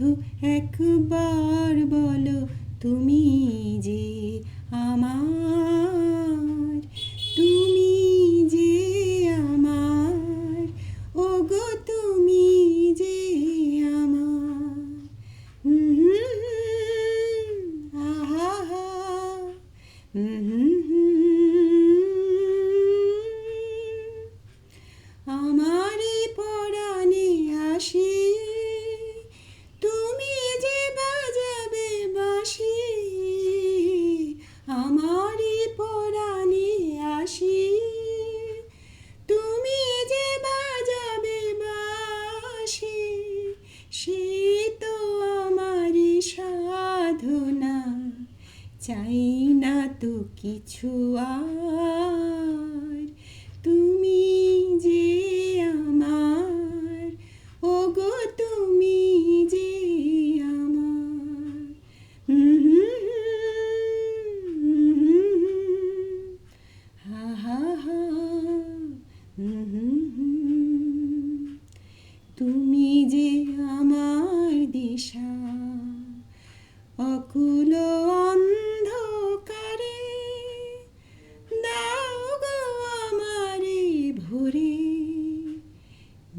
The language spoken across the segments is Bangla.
শুধু একবার বলো তুমি যে আমার তুমি যে আমার ওগো তুমি যে আমার। হুম, আহা সাধনা চাই না তো কিছু আর তুমি যে আমার ওগো তুমি যে আমার হা তুমি যে আমার দিশা অকুল অন্ধকারে, দাও গো আমারে ভরে,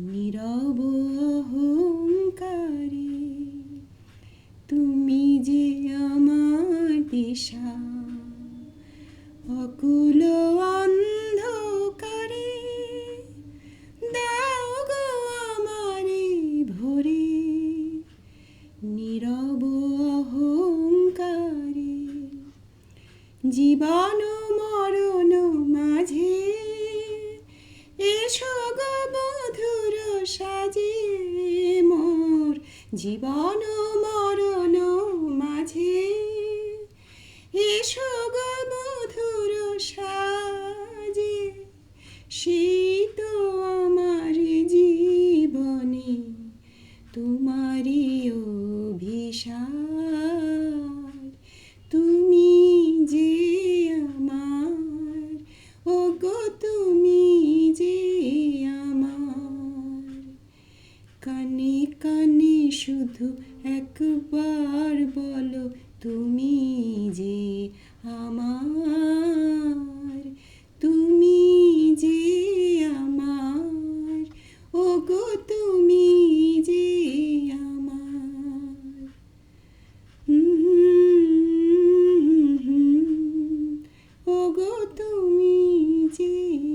নীরব অহংকারে। তুমি যে আমার দিশা, অকুল অন্ধকারে, দাও গো আমারে ভরে, নীরব অহংকারে জীবন মরণ মাঝে। এসো গো মধুর সাজে মোর জীবন শুধু একবার বলো তুমি যে আমার তুমি যে আমার ওগো তুমি যে আমার ওগো তুমি যে